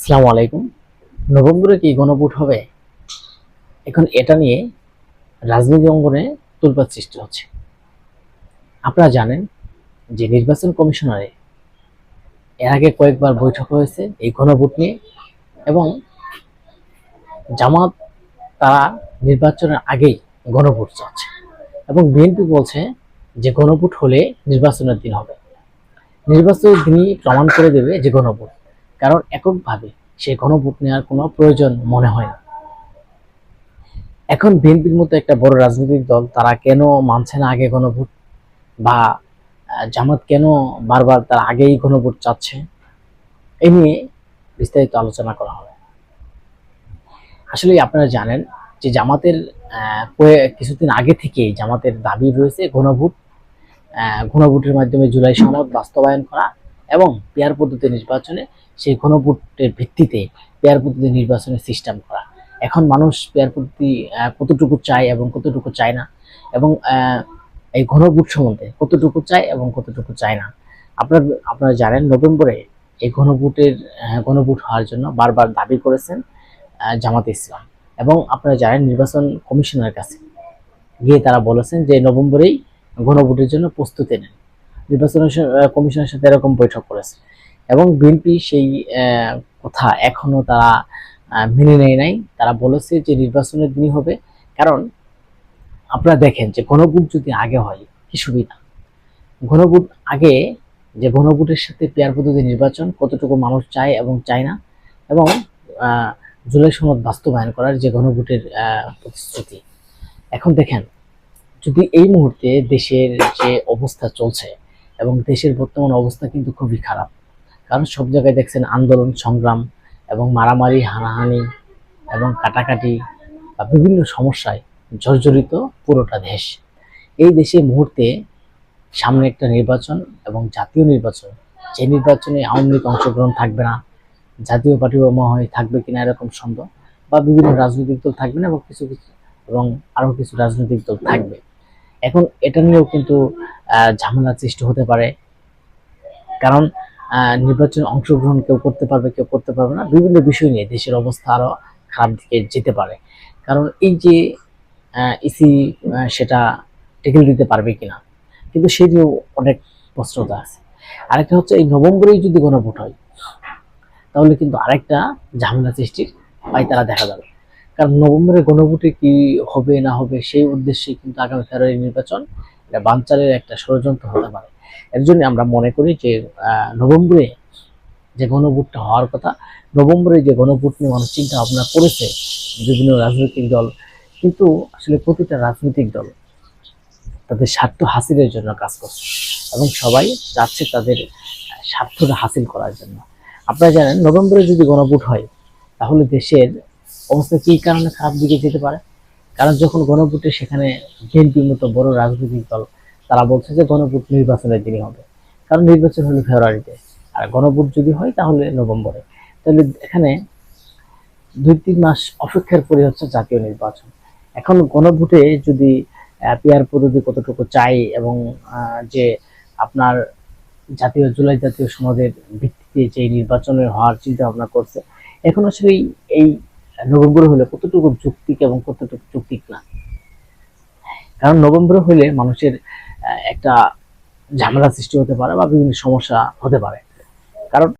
আসসালামু আলাইকুম। নভেম্বরে কি গণভোট হবে? এখন এটা নিয়ে রাজনীতি অঙ্গনে তোলপাত সৃষ্টি হচ্ছে। আপনারা জানেন যে নির্বাচন কমিশনারে এর আগে কয়েকবার বৈঠক হয়েছে এই গণভোট নিয়ে এবং জামাত তারা নির্বাচনের আগেই গণভোট চাচ্ছে এবং বিএনপি বলছে যে গণভোট হলে নির্বাচনের দিন হবে। নির্বাচনের দিনই প্রমাণ করে দেবে যে গণভোট। কারণ এককভাবে সে গণভোট নেওয়ার কোনো প্রয়োজন মনে হয় না। এখন বিএনপির মতো একটা বড় রাজনৈতিক দল, তারা কেন মানছে না আগে গণভোট বা জামাত কেন বারবার তার আগেই গণভোট চাচ্ছে? এ নিয়ে বিস্তারিত আলোচনা করা হবে। আসলে আপনারা জানেন যে জামাতের কিছুদিন আগে থেকেই জামাতের দাবি রয়েছে গণভোট গণভোটের মাধ্যমে জুলাই সনদ বাস্তবায়ন করা এবং পেয়ার পদ্ধতি নির্বাচনে সেই গণভোটের ভিত্তিতে পেয়ার পদ্ধতি নির্বাচনের সিস্টেম করা। এখন মানুষ পেয়ার পদ্ধতি কতটুকু চায় এবং কতটুকু চায় না এবং এই গণভোট সম্বন্ধে কতটুকু চায় এবং কতটুকু চায় না। আপনার আপনারা জানেন নভেম্বরে এই আহ, গণভোট হওয়ার জন্য বারবার দাবি করেছেন জামাত ইসলাম। এবং আপনারা জানেন নির্বাচন কমিশনের কাছে গিয়ে তারা বলেছেন যে নভেম্বরেই গণভোটের জন্য প্রস্তুতি নেন। নির্বাচন কমিশনের সাথে এরকম বৈঠক করেছে। এবং বিএনপি সেই কথা এখনও তারা মেনে নেয় নাই। তারা বলেছে যে নির্বাচনের দিনই হবে। কারণ আপনারা দেখেন যে গণভোট যদি আগে হয়, কি সুবিধা? গণভোট আগে যে গণভোটের সাথে পেয়ার পদ্ধতি নির্বাচন কতটুকু মানুষ চায় এবং চায় না এবং জুলাই সনদ বাস্তবায়ন করার যে গণভোটের প্রতিশ্রুতি। এখন দেখেন, যদি এই মুহূর্তে দেশের যে অবস্থা চলছে এবং দেশের বর্তমান অবস্থা কিন্তু খুবই খারাপ। কারণ সব জায়গায় দেখছেন আন্দোলন, সংগ্রাম এবং মারামারি, হানাহানি এবং কাটাকাটি বা বিভিন্ন সমস্যায় জর্জরিত পুরোটা দেশ। এই দেশে মুহূর্তে সামনে একটা নির্বাচন এবং জাতীয় নির্বাচন। যে নির্বাচনে আওয়ামী লীগ অংশগ্রহণ থাকবে না, জাতীয় পার্টি মনে থাকবে কিনা এরকম সন্দেহ বা বিভিন্ন রাজনৈতিক দল থাকবে না এবং কিছু কিছু এবং আরও কিছু রাজনৈতিক দল থাকবে। এখন এটা নিয়েও কিন্তু ঝামেলা সৃষ্টি হতে পারে। কারণ নির্বাচনে অংশগ্রহণ কেউ করতে পারবে, কেউ করতে পারবে না। বিভিন্ন বিষয় নিয়ে দেশের অবস্থা আরও খারাপ দিকে যেতে পারে। কারণ এই যে ইসি সেটা টেকেল দিতে পারবে কিনা, কিন্তু সেই নিয়েও অনেক প্রশ্নতা আছে। আরেকটা হচ্ছে, এই নভেম্বরেই যদি গণভোট হয়, তাহলে কিন্তু আরেকটা ঝামেলা সৃষ্টির পাই তারা দেখা যাবে। কারণ নভেম্বরে গণভোটে কি হবে, না হবে, সেই উদ্দেশ্যে কিন্তু আগামী ফেব্রুয়ারি নির্বাচন এটা বানচালের একটা ষড়যন্ত্র হতে পারে। এর জন্য আমরা মনে করি যে নভেম্বরে যে গণভোটটা হওয়ার কথা, নভেম্বরে যে গণভোট নিয়ে মানুষ চিন্তা ভাবনা করেছে বিভিন্ন রাজনৈতিক দল, কিন্তু আসলে প্রতিটা রাজনৈতিক দল তাদের স্বার্থ হাসিলের জন্য কাজ করছে এবং সবাই চাচ্ছে তাদের স্বার্থটা হাসিল করার জন্য। আপনারা জানেন, নভেম্বরে যদি গণভোট হয়, তাহলে দেশের অবস্থা কী কারণে খারাপ দিকে যেতে পারে? কারণ যখন গণভোটে সেখানে বিএনপির মতো বড় রাজনৈতিক দল, তারা বলছে যে গণভোট নির্বাচনের দিনই হবে। কারণ নির্বাচন হলো ফেব্রুয়ারিতে। আর গণভোট যদি হয় তাহলে নভেম্বরে। তাহলে এখানে দুই তিন মাস অপেক্ষার পরে হচ্ছে জাতীয় নির্বাচন। এখন গণভোটে যদি পেয়ার পদ্ধতি কতটুকু চাই এবং যে আপনার জাতীয়, জুলাই জাতীয় সমাজের ভিত্তিতে যে নির্বাচনের হওয়ার চিন্তা ভাবনা করছে, এখন আসলে এই নভেম্বরে হলে কতটুকু যুক্তিক এবং কতটুকু যুক্তিক না কারণ নভেম্বর হলে মানুষের একটা ঝামেলা সৃষ্টি হতে পারে বা বিভিন্ন সমস্যা হতে পারে। কারণ